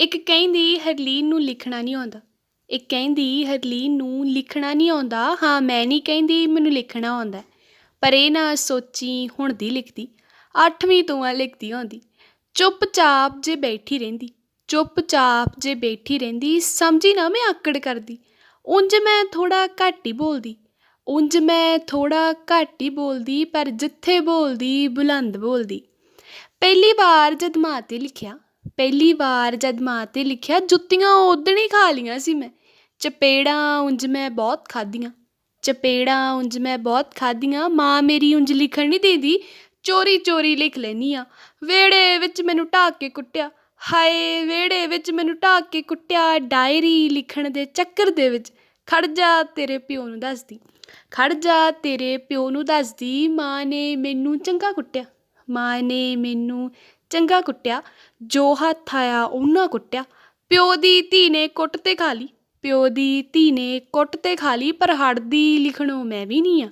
ਇੱਕ ਕਹਿੰਦੀ, ਹਰਲੀਨ ਨੂੰ ਲਿਖਣਾ ਨਹੀਂ ਆਉਂਦਾ। ਇੱਕ ਕਹਿੰਦੀ, ਹਰਲੀਨ ਨੂੰ ਲਿਖਣਾ ਨਹੀਂ ਆਉਂਦਾ। ਹਾਂ, ਮੈਂ ਨਹੀਂ ਕਹਿੰਦੀ, ਮੈਨੂੰ ਲਿਖਣਾ ਆਉਂਦਾ। ਪਰ ਇਹ ਨਾ ਸੋਚੀ ਹੁਣ ਦੀ ਲਿਖਦੀ। ਅੱਠਵੀਂ ਤੋਂ ਆ ਲਿਖਦੀ ਆਉਂਦੀ। ਚੁੱਪਚਾਪ ਜੇ ਬੈਠੀ ਰਹਿੰਦੀ। ਚੁੱਪਚਾਪ ਜੇ ਬੈਠੀ ਰਹਿੰਦੀ, ਸਮਝੀ ਨਾ ਮੈਂ ਆਕੜ ਕਰਦੀ। ਉਂਝ ਮੈਂ ਥੋੜਾ ਘੱਟ ਹੀ ਬੋਲਦੀ। ਉਂਝ ਮੈਂ ਥੋੜਾ ਘੱਟ ਹੀ ਬੋਲਦੀ, ਪਰ ਜਿੱਥੇ ਬੋਲਦੀ, ਬੁਲੰਦ ਬੋਲਦੀ। ਪਹਿਲੀ ਵਾਰ ਜਦ ਮਾਂ 'ਤੇ ਲਿਖਿਆ ਪਹਿਲੀ ਵਾਰ ਜਦ ਮਾਂ 'ਤੇ ਲਿਖਿਆ, ਜੁੱਤੀਆਂ ਉਦਣ ਹੀ ਖਾ ਲੀਆਂ ਸੀ ਮੈਂ। ਚਪੇੜਾਂ ਉਂਝ ਮੈਂ ਬਹੁਤ ਖਾਧੀਆਂ, ਚਪੇੜਾਂ ਉਂਝ ਮੈਂ ਬਹੁਤ ਖਾਧੀਆਂ। ਮਾਂ ਮੇਰੀ ਉਂਝ ਲਿਖਣ ਨਹੀਂ ਦੇਦੀ, ਚੋਰੀ ਚੋਰੀ ਲਿਖ ਲੈਨੀ ਆ। ਵਿਹੜੇ ਵਿੱਚ ਮੈਨੂੰ ਢਾਹ ਕੇ ਕੁੱਟਿਆ, ਹਾਏ ਵਿਹੜੇ ਵਿੱਚ ਮੈਨੂੰ ਢਾਹ ਕੇ ਕੁੱਟਿਆ। ਡਾਇਰੀ ਲਿਖਣ ਦੇ ਚੱਕਰ ਦੇ ਵਿੱਚ ਖੜ ਜਾ ਤੇਰੇ ਪਿਓ ਨੂੰ ਦੱਸਦੀ, ਖੜ ਜਾ ਤੇਰੇ ਪਿਓ ਨੂੰ ਦੱਸਦੀ, ਮਾਂ ਨੇ ਮੈਨੂੰ ਚੰਗਾ ਕੁੱਟਿਆ। ਮਾਂ ਨੇ ਮੈਨੂੰ ਚੰਗਾ ਕੁੱਟਿਆ, ਜੋ ਹੱਥ ਆਇਆ ਉਹਨਾਂ ਕੁੱਟਿਆ। ਪਿਓ ਦੀ ਧੀ ਨੇ ਕੁੱਟ ਤੇ ਖਾ ਲਈ, ਪਿਓ ਦੀ ਧੀ ਨੇ ਕੁੱਟ ਤੇ ਖਾ ਲਈ, ਪਰ ਹੜਦੀ ਲਿਖਣੋਂ ਮੈਂ ਵੀ ਨਹੀਂ ਆ।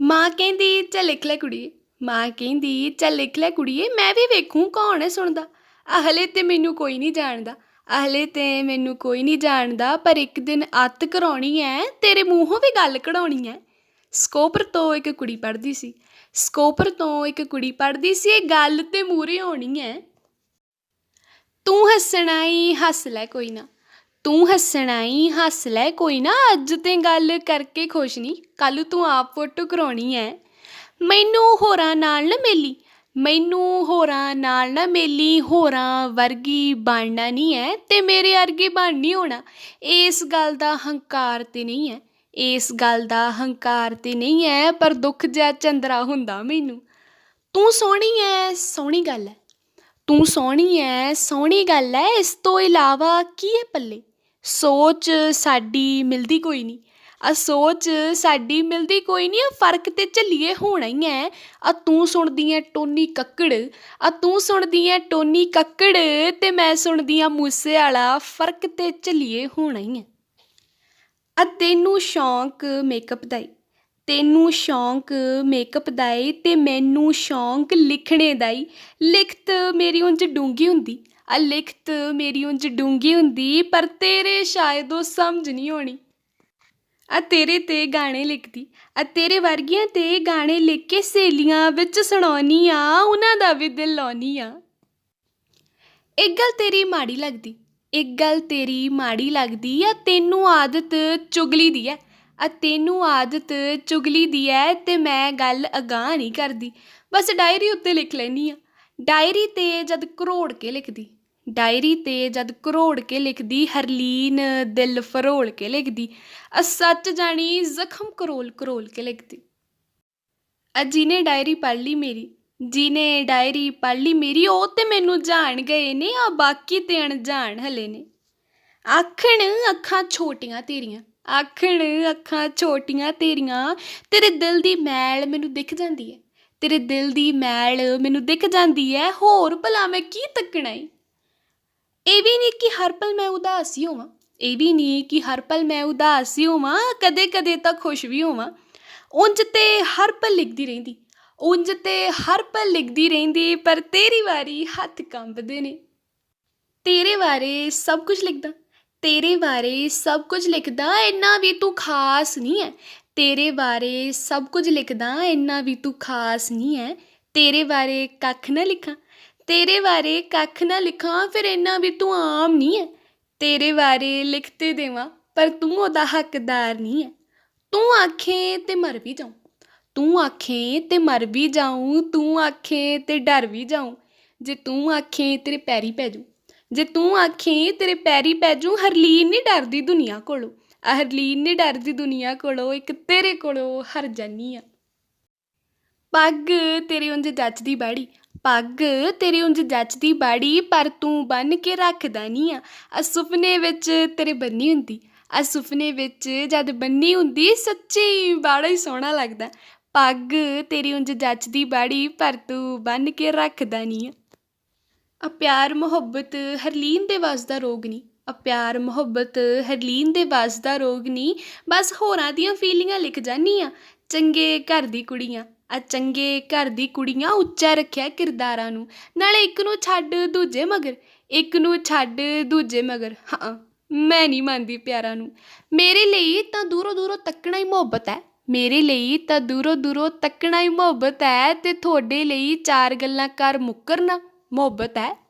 ਮਾਂ ਕਹਿੰਦੀ, ਚੱਲ ਲਿਖ ਲੈ ਕੁੜੀਏ। ਮਾਂ ਕਹਿੰਦੀ, ਚੱਲ ਲਿਖ ਲੈ ਕੁੜੀਏ, ਮੈਂ ਵੀ ਵੇਖੂੰ ਕੌਣ ਹੈ ਸੁਣਦਾ। ਹਲੇ ਤੇ ਮੈਨੂੰ ਕੋਈ ਨਹੀਂ ਜਾਣਦਾ ਹਲੇ ਤੇ ਮੈਨੂੰ ਕੋਈ ਨਹੀਂ ਜਾਣਦਾ, ਪਰ ਇੱਕ ਦਿਨ ਅੱਤ ਕਰਾਉਣੀ ਐ, ਤੇਰੇ ਮੂੰਹੋਂ ਵੀ ਗੱਲ ਕਢਾਉਣੀ ਐ। ਸਕੋਪਰ ਤੋਂ ਇੱਕ ਕੁੜੀ ਪੜ੍ਹਦੀ ਸੀ। ਸਕੋਪਰ ਤੋਂ ਇੱਕ ਕੁੜੀ ਪੜ੍ਹਦੀ ਸੀ, ਇਹ ਗੱਲ ਤੇ ਮੂਰੇ ਹੋਣੀ ਐ। ਤੂੰ ਹੱਸਣਾ ਈ ਹੱਸ ਲੈ ਕੋਈ ਨਾ। ਤੂੰ ਹੱਸਣਾ ਈ ਹੱਸ ਲੈ ਕੋਈ ਨਾ। ਅੱਜ ਤੇ ਗੱਲ ਕਰਕੇ ਖੁਸ਼ ਨਹੀਂ ਕੱਲ ਤੂੰ ਆਪ ਫੋਟੋ ਕਰਾਉਣੀ ਐ। ਮੈਨੂੰ ਹੋਰਾਂ ਨਾਲ ਨਾ ਮੇਲੀ, ਮੈਨੂੰ ਹੋਰਾਂ ਨਾਲ ਨਾ ਮੇਲੀ। ਹੋਰਾਂ ਵਰਗੀ ਬਣਨਾ ਨਹੀਂ ਐ ਤੇ ਮੇਰੇ ਵਰਗੇ ਬਣ ਨਹੀਂ ਹੋਣਾ। ਇਸ ਗੱਲ ਦਾ ਹੰਕਾਰ ਤੇ ਨਹੀਂ ਐ। ਇਸ ਗੱਲ ਦਾ ਹੰਕਾਰ ਤੇ ਨਹੀਂ ਹੈ, ਪਰ ਦੁੱਖ ਜਿਹਾ ਚੰਦਰਾ ਹੁੰਦਾ ਮੈਨੂੰ। ਤੂੰ ਸੋਹਣੀ ਐ, ਸੋਹਣੀ ਗੱਲ ਐ। ਤੂੰ ਸੋਹਣੀ ਐ, ਸੋਹਣੀ ਗੱਲ ਐ। ਇਸ ਤੋਂ ਇਲਾਵਾ ਕੀ ਐ ਪੱਲੇ? ਸੋਚ ਸਾਡੀ ਮਿਲਦੀ ਕੋਈ ਨਹੀਂ ਆ ਸੋਚ ਸਾਡੀ ਮਿਲਦੀ ਕੋਈ ਨਹੀਂ ਆ ਫ਼ਰਕ ਤੇ ਝੱਲੀਏ ਹੋਣਾ ਹੀ ਐ। ਆ ਤੂੰ ਸੁਣਦੀ ਐ ਟੋਨੀ ਕੱਕੜ। ਆ ਤੂੰ ਸੁਣਦੀ ਐ ਟੋਨੀ ਕੱਕੜ ਤੇ ਮੈਂ ਸੁਣਦੀ ਆ ਮੂਸੇ ਵਾਲਾ। ਫ਼ਰਕ ਤੇ ਝੱਲੀਏ ਹੋਣਾ ਹੀ ਐ। ਆ ਤੈਨੂੰ ਸ਼ੌਂਕ ਮੇਕਅਪ ਦਾ ਈ। ਤੈਨੂੰ ਸ਼ੌਂਕ ਮੇਕਅਪ ਦਾ ਏ ਤੇ ਮੈਨੂੰ ਸ਼ੌਂਕ ਲਿਖਣੇ ਦਾ ਈ। ਲਿਖਤ ਮੇਰੀ ਉਂਝ ਡੂੰਗੀ ਹੁੰਦੀ ਆ ਲਿਖਤ ਮੇਰੀ ਉਂਝ ਡੂੰਗੀ ਹੁੰਦੀ, ਪਰ ਤੇਰੇ ਸ਼ਾਇਦ ਉਹ ਸਮਝ ਨਹੀਂ ਆਉਣੀ। ਆ ਤੇਰੇ ਤੇ ਗਾਣੇ ਲਿਖਦੀ ਆ ਤੇਰੇ ਵਰਗੀਆਂ ਤੇ ਗਾਣੇ ਲਿਖ ਕੇ ਸਹੇਲੀਆਂ ਵਿੱਚ ਸੁਣਾਉਣੀ ਆ, ਉਹਨਾਂ ਦਾ ਵੀ ਦਿਲ ਲਾਉਣੀ ਆ। ਇੱਕ ਗੱਲ ਤੇਰੀ ਮਾੜੀ ਲੱਗਦੀ ਇੱਕ ਗੱਲ ਤੇਰੀ ਮਾੜੀ ਲੱਗਦੀ ਆ ਤੈਨੂੰ ਆਦਤ ਚੁਗਲੀ ਦੀ ਐ। ਆ ਤੈਨੂੰ ਆਦਤ ਚੁਗਲੀ ਦੀ ਐ ਤੇ ਮੈਂ ਗੱਲ ਅਗਾਂਹ ਨਹੀਂ ਕਰਦੀ। ਬਸ ਡਾਇਰੀ ਉੱਤੇ ਲਿਖ ਲੈਨੀ ਆ। ਡਾਇਰੀ ਤੇ ਜਦ ਕਰੋੜ ਕੇ ਲਿਖਦੀ। ਡਾਇਰੀ ਤੇ ਜਦ ਕਰੋੜ ਕੇ ਲਿਖਦੀ, ਹਰਲੀਨ ਦਿਲ ਫਰੋਲ ਕੇ ਲਿਖਦੀ। ਅ ਸੱਚ ਜਾਣੀ ਜ਼ਖਮ ਕਰੋਲ ਕਰੋਲ ਕੇ ਲਿਖਦੀ। ਅ ਜਿਹਨੇ ਡਾਇਰੀ ਪੜ੍ਹ ਲਈ ਮੇਰੀ ਜਿਹਨੇ ਡਾਇਰੀ ਪੜ੍ਹ ਲਈ ਮੇਰੀ, ਉਹ ਤੇ ਮੈਨੂੰ ਜਾਣ ਗਏ ਨੇ, ਆ ਬਾਕੀ ਤੇ ਅਣਜਾਣ ਹਲੇ ਨੇ। ਆਖਣ ਅੱਖਾਂ ਛੋਟੀਆਂ ਤੇਰੀਆਂ, ਆਖਣ ਅੱਖਾਂ ਛੋਟੀਆਂ ਤੇਰੀਆਂ, ਤੇਰੇ ਦਿਲ ਦੀ ਮੈਲ ਮੈਨੂੰ ਦਿਖ ਜਾਂਦੀ ਹੈ ਤੇਰੇ ਦਿਲ ਦੀ ਮੈਲ ਮੈਨੂੰ ਦਿਖ ਜਾਂਦੀ ਹੈ ਹੋਰ ਭਲਾ ਮੈਂ ਕੀ ਤੱਕਣਾ ਈ। ਇਹ ਵੀ ਨਹੀਂ ਕਿ ਹਰ ਪਲ ਮੈਂ ਉਦਾਸ ਹੀ ਹੋਵਾਂ, ਇਹ ਵੀ ਨਹੀਂ ਕਿ ਹਰ ਪਲ ਮੈਂ ਉਦਾਸ ਹੀ ਹੋਵਾਂ ਕਦੇ ਕਦੇ ਤਾਂ ਖੁਸ਼ ਵੀ ਹੋਵਾਂ। ਉਂਝ ਤੇ ਹਰ ਪਲ ਲਿਖਦੀ ਰਹਿੰਦੀ। ਉਂਝ ਤੇ ਹਰ ਪਲ ਲਿਖਦੀ ਰਹਿੰਦੀ, ਪਰ ਤੇਰੀ ਵਾਰੀ ਹੱਥ ਕੰਬਦੇ ਨੇ। ਤੇਰੇ ਬਾਰੇ ਸਭ ਕੁਝ ਲਿਖਦਾ, ਤੇਰੇ ਬਾਰੇ ਸਭ ਕੁਝ ਲਿਖਦਾ, ਇੰਨਾ ਵੀ ਤੂੰ ਖਾਸ ਨਹੀਂ ਹੈ ਤੇਰੇ ਬਾਰੇ ਸਭ ਕੁਝ ਲਿਖਦਾ, ਇੰਨਾ ਵੀ ਤੂੰ ਖਾਸ ਨਹੀਂ ਹੈ ਤੇਰੇ ਬਾਰੇ ਕੱਖ ਨਾ ਲਿਖਾਂ, ਤੇਰੇ ਬਾਰੇ ਕੱਖ ਨਾ ਲਿਖਾਂ, ਫਿਰ ਇੰਨਾ ਵੀ ਤੂੰ ਆਮ ਨਹੀਂ ਹੈ ਤੇਰੇ ਬਾਰੇ ਲਿਖਤੇ ਦੇਵਾਂ, ਪਰ ਤੂੰ ਉਹਦਾ ਹੱਕਦਾਰ ਨਹੀਂ ਹੈ ਤੂੰ ਆਖੇ ਤੇ ਮਰ ਵੀ ਜਾਉਂ। ਤੂੰ ਆਖੇ ਤੇ ਮਰ ਵੀ ਜਾਉਂ ਤੂੰ ਆਖੇ ਤੇ ਡਰ ਵੀ ਜਾਉਂ ਜੇ ਤੂੰ ਆਖੇ ਤੇਰੇ ਪੈਰੀ ਪੈ ਜਾਉ ਜੇ ਤੂੰ ਆਖੇ ਤੇਰੇ ਪੈਰੀ ਪੈ ਜਾਉ ਹਰਲੀਨ ਨਹੀਂ ਡਰਦੀ ਦੁਨੀਆ ਕੋਲੋਂ। ਆ ਹਰਲੀਨ ਨਹੀਂ ਡਰਦੀ ਦੁਨੀਆ ਕੋਲੋਂ, ਇੱਕ ਤੇਰੇ ਕੋਲੋਂ ਹਰ ਜਾਨੀ ਆ। ਪੱਗ ਤੇਰੀ ਉਂਝ ਜੱਚਦੀ ਬਾੜੀ, ਪੱਗ ਤੇਰੀ ਉਂਝ ਜੱਚਦੀ ਬਾੜੀ, ਪਰ ਤੂੰ ਬੰਨ ਕੇ ਰੱਖਦਾ ਨਹੀਂ ਆ। ਆ ਸੁਪਨੇ ਵਿੱਚ ਤੇਰੇ ਬੰਨੀ ਹੁੰਦੀ ਆ ਸੁਪਨੇ ਵਿੱਚ ਜਦ ਬੰਨੀ ਹੁੰਦੀ, ਸੱਚੀ ਬਾੜਾ ਹੀ ਸੋਹਣਾ ਲੱਗਦਾ। ਪੱਗ ਤੇਰੀ ਉਂਝ ਜੱਚਦੀ ਬਾੜੀ, ਪਰ ਤੂੰ ਬੰਨ ਕੇ ਰੱਖਦਾ ਨਹੀਂ ਆ ਆ ਪਿਆਰ ਮੁਹੱਬਤ ਹਰਲੀਨ ਦੇ ਵੱਸ ਦਾ ਰੋਗ ਨਹੀਂ ਆ ਪਿਆਰ ਮੁਹੱਬਤ ਹਰਲੀਨ ਦੇ ਵੱਸ ਦਾ ਰੋਗ ਨਹੀਂ ਬਸ ਹੋਰਾਂ ਦੀਆਂ ਫੀਲਿੰਗਾਂ ਲਿਖ ਜਾਨੀ ਆ। ਚੰਗੇ ਘਰ ਦੀ ਕੁੜੀਆਂ, ਆ ਚੰਗੇ ਘਰ ਦੀ ਕੁੜੀਆਂ ਉੱਚਾ ਰੱਖਿਆ ਕਿਰਦਾਰਾਂ ਨੂੰ। ਨਾਲੇ ਇੱਕ ਨੂੰ ਛੱਡ ਦੂਜੇ ਮਗਰ, ਇੱਕ ਨੂੰ ਛੱਡ ਦੂਜੇ ਮਗਰ। ਹਾਂ, ਮੈਂ ਨਹੀਂ ਮੰਨਦੀ ਪਿਆਰਾਂ ਨੂੰ। ਮੇਰੇ ਲਈ ਤਾਂ ਦੂਰੋਂ ਦੂਰੋਂ ਤੱਕਣਾ ਹੀ ਮੁਹੱਬਤ ਹੈ ਮੇਰੇ ਲਈ ਤਾਂ ਦੂਰੋਂ ਦੂਰੋਂ ਤੱਕਣਾ ਹੀ ਮੁਹੱਬਤ ਹੈ ਅਤੇ ਤੁਹਾਡੇ ਲਈ ਚਾਰ ਗੱਲਾਂ ਕਰ ਮੁੱਕਰਨਾ ਮੁਹੱਬਤ ਹੈ।